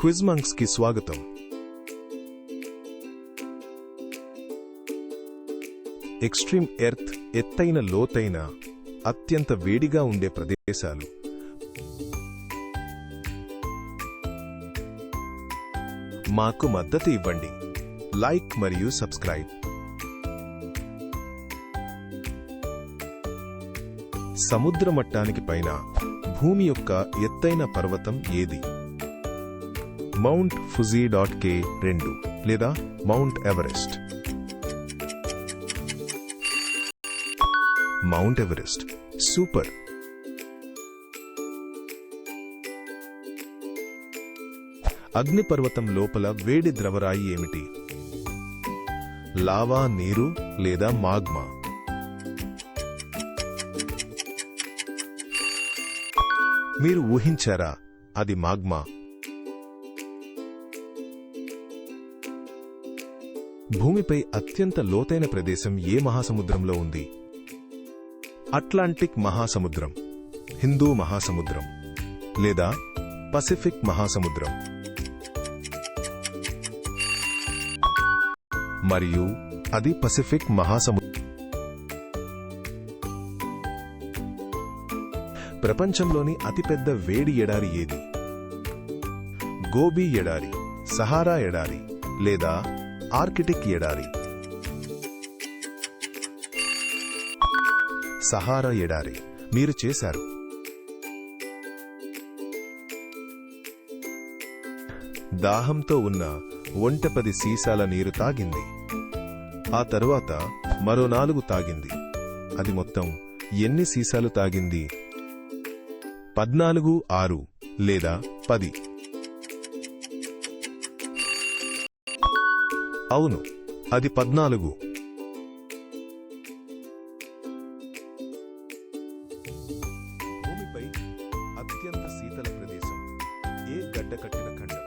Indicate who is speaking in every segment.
Speaker 1: క్విజ్కి స్వాగతం. Extreme earth ఎత్తైన లోతైన అత్యంత వేడిగా ఉండే ప్రదేశాలు. మాకు మద్దతు ఇవ్వండి. లైక్ మరియు సబ్స్క్రైబ్. సముద్ర మట్టానికి పైన భూమి యొక్క ఎత్తైన పర్వతం ఏది? మౌంట్ ఫుజీ డాట్ కే రెండు లేదా mount Everest mount Everest super అగ్నిపర్వతం లోపల వేడి ద్రవరాయి ఏమిటి? లావా నీరు లేదా మాగ్మా? మీరు ఊహించారా అది మాగ్మా? భూమిపై అత్యంత లోతైన ప్రదేశం ఏ మహాసముద్రంలో ఉంది? అట్లాంటిక్ మహాసముద్రం హిందూ మహాసముద్రం లేదా పసిఫిక్ మహాసముద్రం. మరియు అది పసిఫిక్ మహాసముద్రం ప్రపంచంలోని అతిపెద్ద వేడి ఎడారి ఏది? గోబీ ఎడారి సహారా ఎడారి లేదా ఆర్కిటిక్ ఎడారి. సహారా ఎడారి. మీరు చేశారు. దాహంతో ఉన్న ఒంట పది సీసాల నీరు తాగింది. ఆ తరువాత మరో నాలుగు తాగింది. అది మొత్తం ఎన్ని సీసాలు తాగింది? పద్నాలుగు ఆరు లేదా పది? అవును అది పద్నాలుగు. భూమిపై అత్యంత శీతల ప్రదేశం ఏ గడ్డ కట్టిన ఖండం?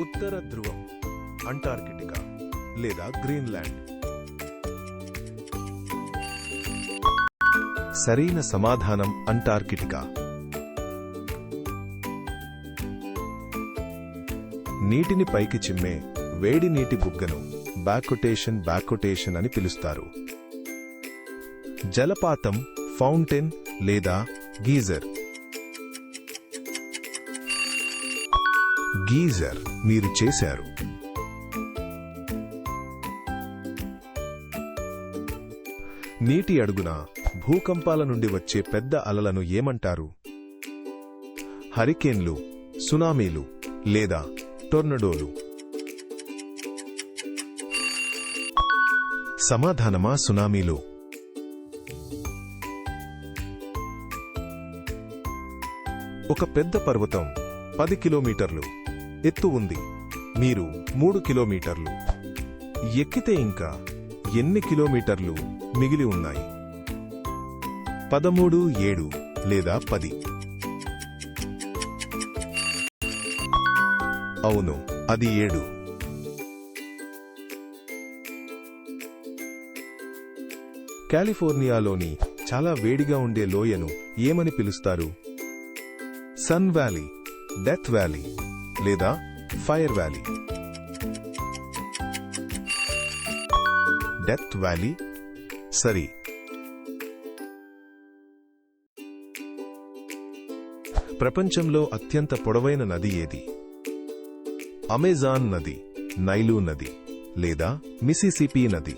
Speaker 1: ఉత్తర ధ్రువం అంటార్కిటికా లేదా గ్రీన్లాండ్? సరైన సమాధానం అంటార్కిటికా. నీటిని పైకి చిమ్మే వేడి నీటి బుగ్గను బ్యాకొటేషన్ బ్యాకొటేషన్ అని పిలుస్తారు. జలపాతం ఫౌంటైన్ లేదా గీజర్. గీజర్ మీరు చేశారు. నీటి అడుగున భూకంపాల నుండి వచ్చే పెద్ద అలలను ఏమంటారు? హరికేన్లు సునామీలు లేదా టొర్నడోలు. సమాధానమా సునామీలు? ఒక పెద్ద పర్వతం పది కిలోమీటర్లు. ఎత్తు ఉంది. మీరు మూడు కిలోమీటర్లు. ఎక్కితే ఇంకా ఎన్ని కిలోమీటర్లు మిగిలి ఉన్నాయి? పదమూడు ఏడు లేదా పది? అవును అది ఏడు. కాలిఫోర్నియాలోని చాలా వేడిగా ఉండే లోయను ఏమని పిలుస్తారు? సన్ వ్యాలీ డెత్ వ్యాలీ లేదా ఫైర్ వ్యాలీ? Death valley? సరి. ప్రపంచంలో అత్యంత పొడవైన నది ఏది? అమెజాన్ నది నైలు నది లేదా మిసిసిపి నది?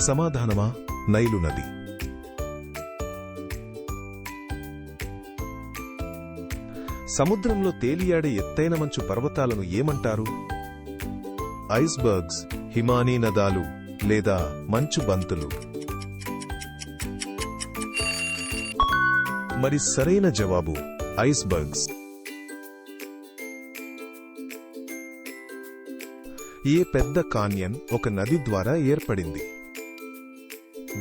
Speaker 1: సమాధానమా? నైలు నది. సముద్రంలో తేలియాడే ఎత్తైన మంచు పర్వతాలను ఏమంటారు? ఐస్బర్గ్స్ హిమానీ నదాలు లేదా మంచు బంతులు. మరి సరైన జవాబు ఐస్బర్గ్స్. ఈ పెద్ద కాన్యన్ ఒక నది ద్వారా ఏర్పడింది?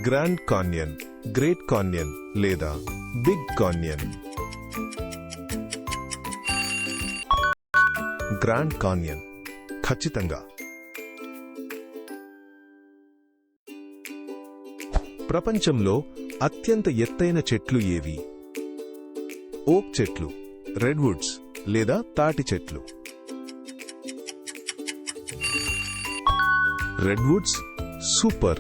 Speaker 1: గ్రాండ్ కాన్యన్ గ్రేట్ కాన్యన్ లేదా బిగ్ కాన్యన్? గ్రాండ్ కాన్యన్ ఖచ్చితంగా. ప్రపంచంలో అత్యంత ఎత్తైన చెట్లు ఏవి? ఓక్ చెట్లు రెడ్వుడ్స్ లేదా తాటి చెట్లు. రెడ్వుడ్స్ సూపర్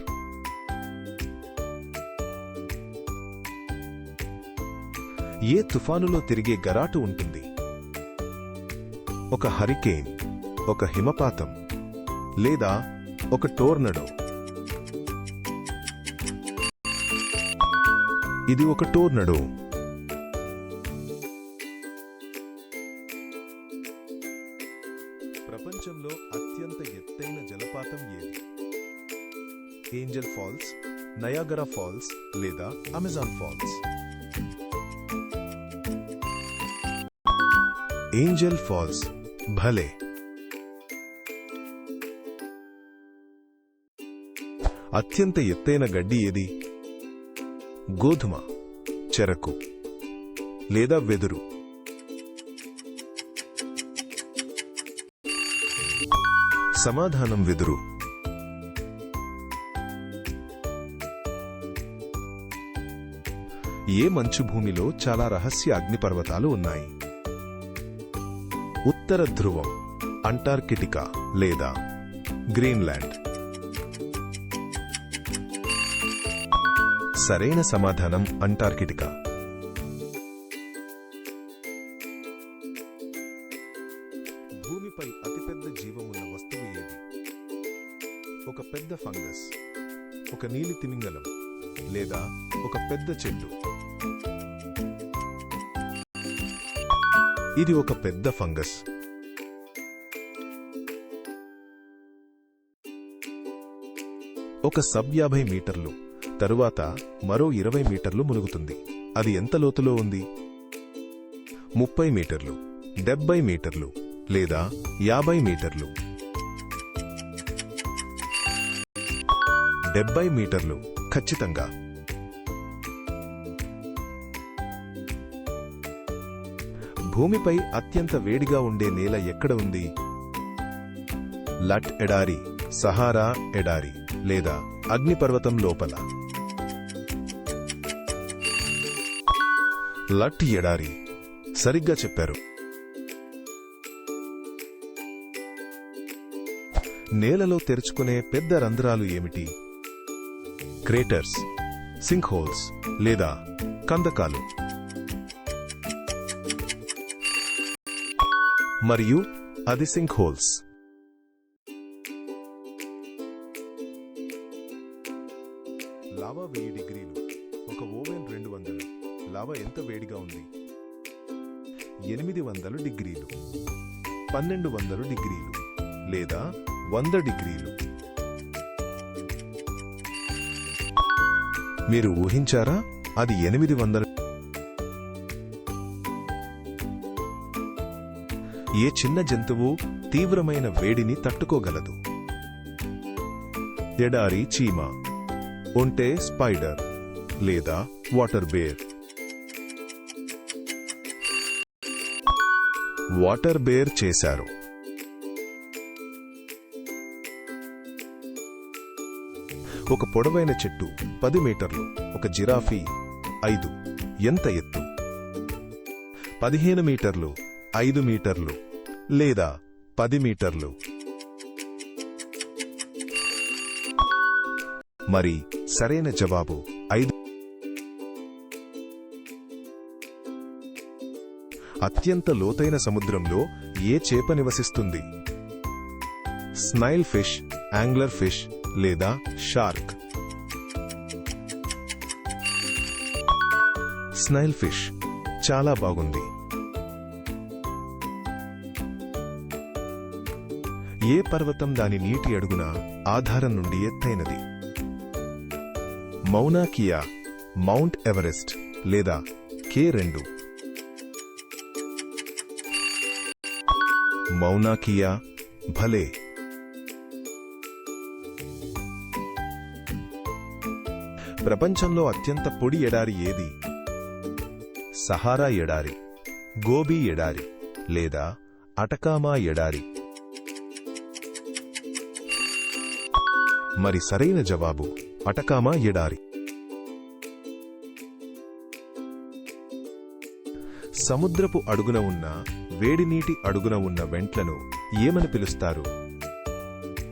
Speaker 1: ఏ తుఫానులో తిరిగే గరాటు ఉంటుంది? ఒక హరికేన్ ఒక హిమపాతం లేదా ఒక టోర్నడో? ఇది ఒక టోర్నడో. నయాగరా ఫాల్స్ లేదా అమెజాన్ ఫాల్స్ ఏంజల్ ఫాల్స్ భలే. అత్యంత ఎత్తైన గడ్డి ఏది? గోధుమ చెరకు లేదా వెదురు? సమాధానం వెదురు. ఏ మంచు భూమిలో చాలా రహస్య అగ్నిపర్వతాలు ఉన్నాయి? ఉత్తర ధ్రువం అంటార్కిటికా లేదా గ్రీన్లాండ్. సరైన సమాధానం అంటార్కిటికా. భూమిపై అతిపెద్ద జీవం ఉన్న వస్తువు ఏది? ఒక పెద్ద ఫంగస్ ఒక నీలి తిమింగలం లేదా ఒక పెద్ద చెట్టు. ఇది ఒక పెద్ద ఫంగస్. ఒక సబ్ యాభై మీటర్లు తరువాత మరో ఇరవై మీటర్లు మునుగుతుంది. అది ఎంత లోతులో ఉంది? ముప్పై మీటర్లు డెబ్బై మీటర్లు లేదా యాభై మీటర్లు? డెబ్బై మీటర్లు ఖచ్చితంగా. భూమిపై అత్యంత వేడిగా ఉండే నేల ఎక్కడ ఉంది? లట్ ఎడారి సహారా ఎడారి లేదా అగ్నిపర్వతం లోపల? లట్ ఎడారి సరిగ్గా చెప్పారు. నేలలో తెరుచుకునే పెద్ద రంధ్రాలు ఏమిటి? క్రేటర్స్ సింక్ హోల్స్ లేదా కందకాలు. మరియు అది సింక్ హోల్స్ లావా వెయ్యి డిగ్రీలు ఒక ఓవెన్ రెండు వందలు. లావా ఎంత వేడిగా ఉంది? ఎనిమిది వందలు డిగ్రీలు. పన్నెండు వందలు డిగ్రీలు లేదా వంద డిగ్రీలు. మీరు ఊహించారా? అది ఎనిమిది వందల ఏ చిన్న జంతువు తీవ్రమైన వేడిని తట్టుకోగలదు. ఎడారి చీమ ఒంటే స్పైడర్ లేదా వాటర్ బేర్. వాటర్ బేర్ చేశారు. ఒక పొడవైన చెట్టు పది మీటర్లు ఒక జిరాఫీ ఐదు. ఎంత ఎత్తు? పదిహేను మీటర్లు ఐదు మీటర్లు లేదా పది మీటర్లు. మరి సరైన జవాబు ఐదు. అత్యంత లోతైన సముద్రంలో ఏ చేప నివసిస్తుంది? స్నైల్ ఫిష్ యాంగ్లర్ ఫిష్ లేదా షార్క్ స్నైల్ ఫిష్ చాలా బాగుంది. ఏ పర్వతం దాని నీటి అడుగున ఆధారం నుండి ఎత్తైనది? మౌనాకియా మౌంట్ ఎవరెస్ట్ లేదా కే రెండు? మౌనాకియా భలే! ప్రపంచంలో అత్యంత పొడి ఎడారి ఏది? సహారా ఎడారి గోబీ ఎడారి లేదా అటకామా ఎడారి? మరి సరైన జవాబు అటకామా ఎడారి. సముద్రపు అడుగున ఉన్న వేడి నీటి అడుగున ఉన్న వెంట్లను ఏమని పిలుస్తారు?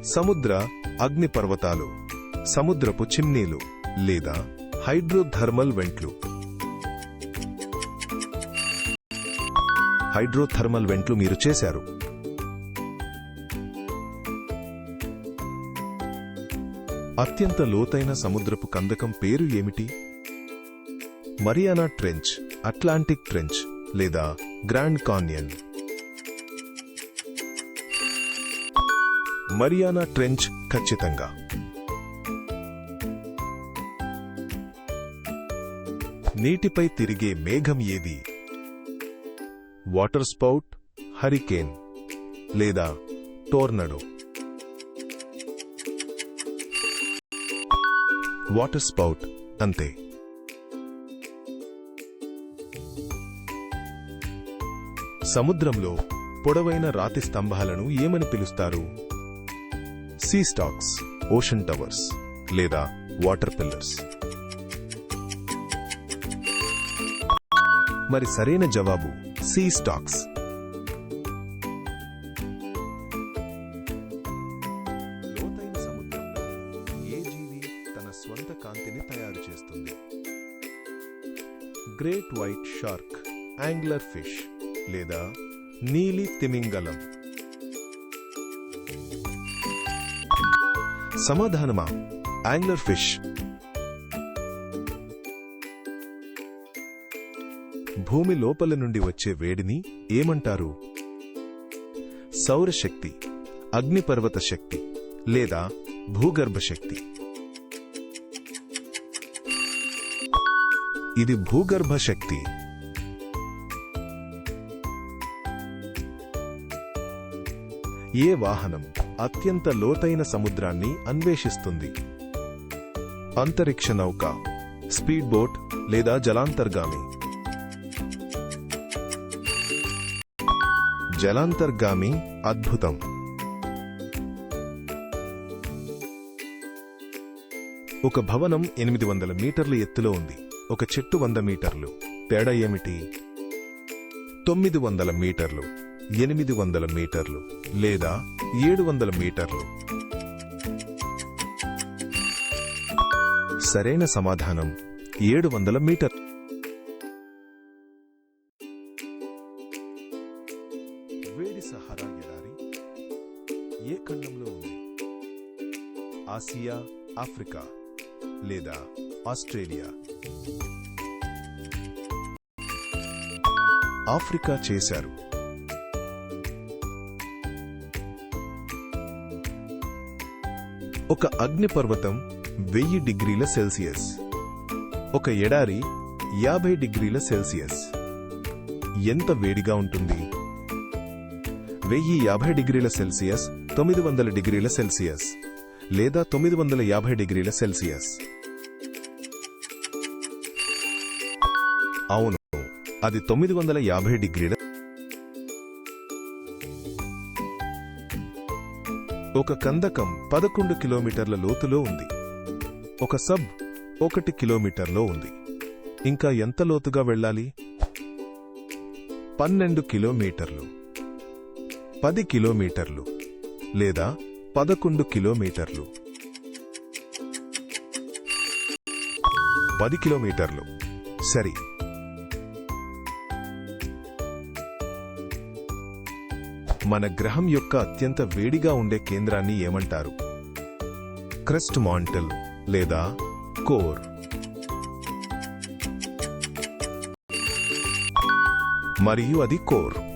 Speaker 1: సముద్ర అగ్నిపర్వతాలు సముద్రపు చిమ్నీలు లేదా హైడ్రోథర్మల్ వెంట్లు. హైడ్రోథర్మల్ వెంట్లు మీరు చేశారు. అత్యంత లోతైన సముద్రపు కందకం పేరు ఏమిటి? మరియానా ట్రెంచ్ అట్లాంటిక్ ట్రెంచ్ లేదా గ్రాండ్ కాన్యన్. మరియానా ట్రెంచ్ ఖచ్చితంగా. నీటిపై తిరిగే మేఘం ఏది? వాటర్ స్పౌట్ హరికేన్ లేదా టోర్నడో? వాటర్ స్పౌట్ అంతే. సముద్రంలో పొడవైన రాతి స్తంభాలను ఏమని పిలుస్తారు? సీ స్టాక్స్ ఓషన్ టవర్స్ లేదా వాటర్ పిల్లర్స్. మరి సరైన జవాబు. Sea stacks. లోతైన సముద్రంలో ఏ జీవి తన స్వంత కాంతిని తయారు చేస్తుంది? Great white shark angler fish లేదా నీలి తిమింగలం? సమాధానమా? యాంగ్లర్ ఫిష్ భూమి లోపల నుండి వచ్చే వేడిని ఏమంటారు? సౌరశక్తి అగ్నిపర్వత శక్తి లేదా భూగర్భ శక్తి ఇది భూగర్భ శక్తి ఏ వాహనం అత్యంత లోతైన సముద్రాన్ని అన్వేషిస్తుంది? అంతరిక్ష నౌక స్పీడ్ బోట్ లేదా జలాంతర్గామి. జలాంతర్గామి అద్భుతం. ఒక భవనం ఎనిమిది వందల మీటర్ల ఎత్తులో ఉంది. ఒక చెట్టు వంద మీటర్లు. తేడా ఏమిటి? తొమ్మిది వందల మీటర్లు. ఎనిమిది వందల మీటర్లు. లేదా ఏడు వందల మీటర్లు. సరైన సమాధానం ఏడు వందల మీటర్. ఆఫ్రికా లేదా ఆస్ట్రేలియా. ఆఫ్రికా చేశారు. ఒక అగ్నిపర్వతం వెయ్యి డిగ్రీల సెల్సియస్. ఒక ఎడారి యాభై డిగ్రీల సెల్సియస్. ఎంత వేడిగా ఉంటుంది? వెయ్యి యాభై డిగ్రీల సెల్సియస్ తొమ్మిది వందల డిగ్రీల సెల్సియస్. లేదా తొమ్మిది వందల యాభై డిగ్రీల సెల్సియస్. అవును అది తొమ్మిది వందల యాభై డిగ్రీల ఒక కందకం పదకొండు కిలోమీటర్ల లోతులో ఉంది. ఒక సబ్ ఒకటి కిలోమీటర్లో ఉంది. ఇంకా ఎంత లోతుగా వెళ్ళాలి? పన్నెండు కిలోమీటర్లు. పది కిలోమీటర్లు. లేదా పదకొండు కిలోమీటర్లు. పది కిలోమీటర్లు. సరి. మన గ్రహం యొక్క అత్యంత వేడిగా ఉండే కేంద్రాన్ని ఏమంటారు? క్రస్ట్ మాంటల్ లేదా కోర్. మరియు అది కోర్.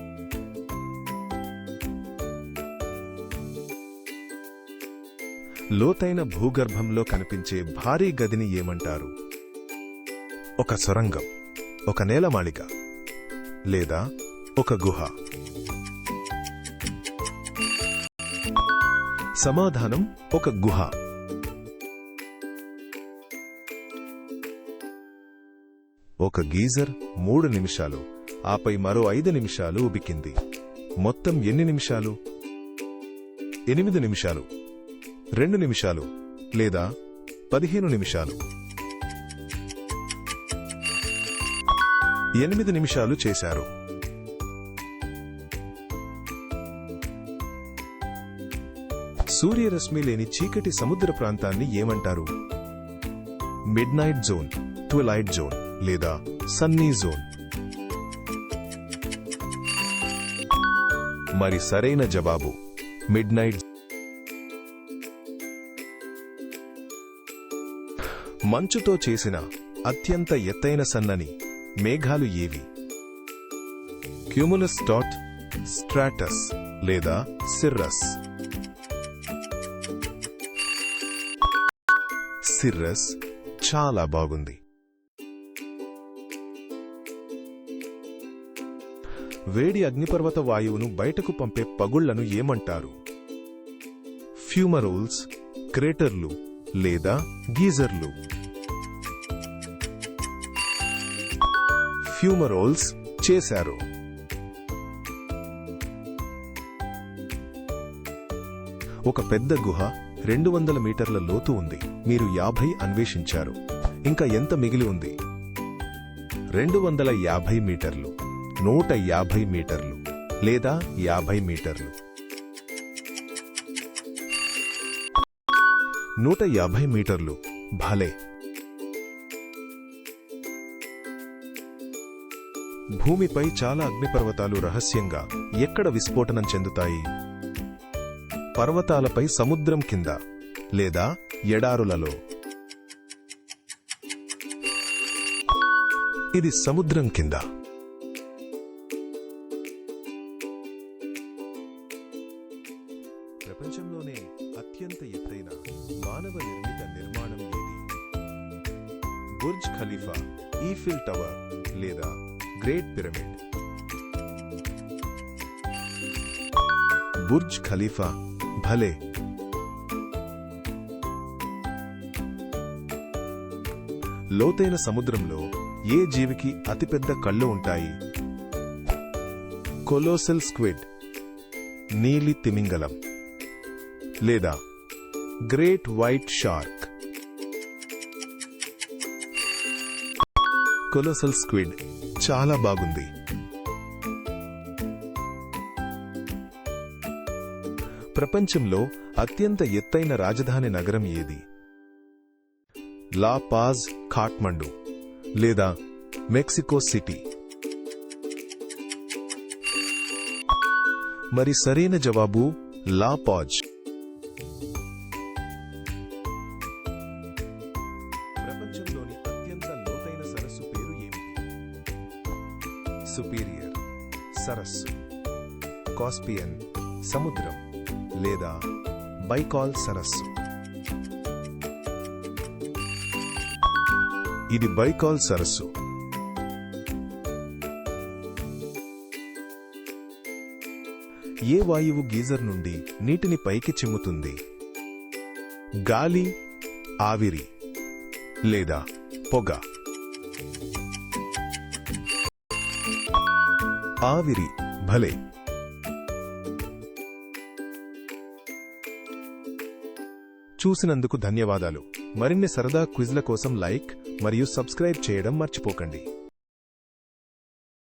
Speaker 1: లోతైన భూగర్భంలో కనిపించే భారీ గదిని ఏమంటారు? ఒక సొరంగం ఒక నేలమాళిక లేదా ఒక గుహ. సమాధానం ఒక గుహ. ఒక గీజర్ మూడు నిమిషాలు ఆపై మరో ఐదు నిమిషాలు ఉబికింది. మొత్తం ఎన్ని నిమిషాలు? ఎనిమిది నిమిషాలు. రెండు నిమిషాలు లేదా పదిహేను నిమిషాలు. ఎనిమిది నిమిషాలు చేశారు. సూర్యరశ్మి లేని చీకటి సముద్ర ప్రాంతాన్ని ఏమంటారు? Midnight zone twilight zone లేదా సన్నీ జోన్. మరి సరైన జవాబు మిడ్ నైట్ మంచుతో చేసిన అత్యంత ఎత్తైన సన్నని మేఘాలు ఏవి? క్యూములస్ డాట్ స్ట్రాటస్ లేదా సిర్రస్. సిర్రస్ చాలా బాగుంది. వేడి అగ్నిపర్వత వాయువును బయటకు పంపే పగుళ్ళను ఏమంటారు? ఫ్యూమరోల్స్ క్రేటర్లు లేదా గీజర్లు. ఫ్యూమరోల్స్ చేశారు. ఒక పెద్ద గుహ రెండు వందల మీటర్ల లోతు ఉంది. మీరు యాభై అన్వేషించారు. ఇంకా ఎంత మిగిలి ఉంది? రెండు వందల యాభై మీటర్లు నూట యాభై మీటర్లు లేదా యాభై మీటర్లు. నూట యాభై మీటర్లు భలే! భూమిపై చాలా అగ్నిపర్వతాలు రహస్యంగా ఎక్కడ విస్ఫోటనం చెందుతాయి? పర్వతాలపై సముద్రం కింద లేదా ఎడారులలో. ఇది సముద్రం కింద. బుర్జ్ ఖలీఫా భలే. లోతైన సముద్రంలో ఏ జీవికి అతిపెద్ద కళ్ళు ఉంటాయి? కొలోసెల్ స్క్విడ్ నీలి తిమింగలం లేదా great white shark. Colossal squid చాలా బాగుంది. ప్రపంచంలో అత్యంత ఎత్తైన రాజధాని నగరం ఏది? లా పాజ్ ఖాట్మండు లేదా మెక్సికో సిటీ? మరి సరైన జవాబు లా పాజ్. ప్రపంచంలోని అత్యంత లోతైన సరస్సు పేరు ఏమిటి? సుపీరియర్ సరస్సు కాస్పియన్ సముద్రం. లేదా బైకాల్ సరస్సు. ఇది బైకాల్ సరస్సు. ఏ వాయువు గీజర్ నుండి నీటిని పైకి చిమ్ముతుంది? గాలి ఆవిరి లేదా పొగ? ఆవిరి భలే! చూసినందుకు ధన్యవాదాలు. మరిన్ని సరదా క్విజ్ల కోసం లైక్ మరియు సబ్స్క్రైబ్ చేయడం మర్చిపోకండి.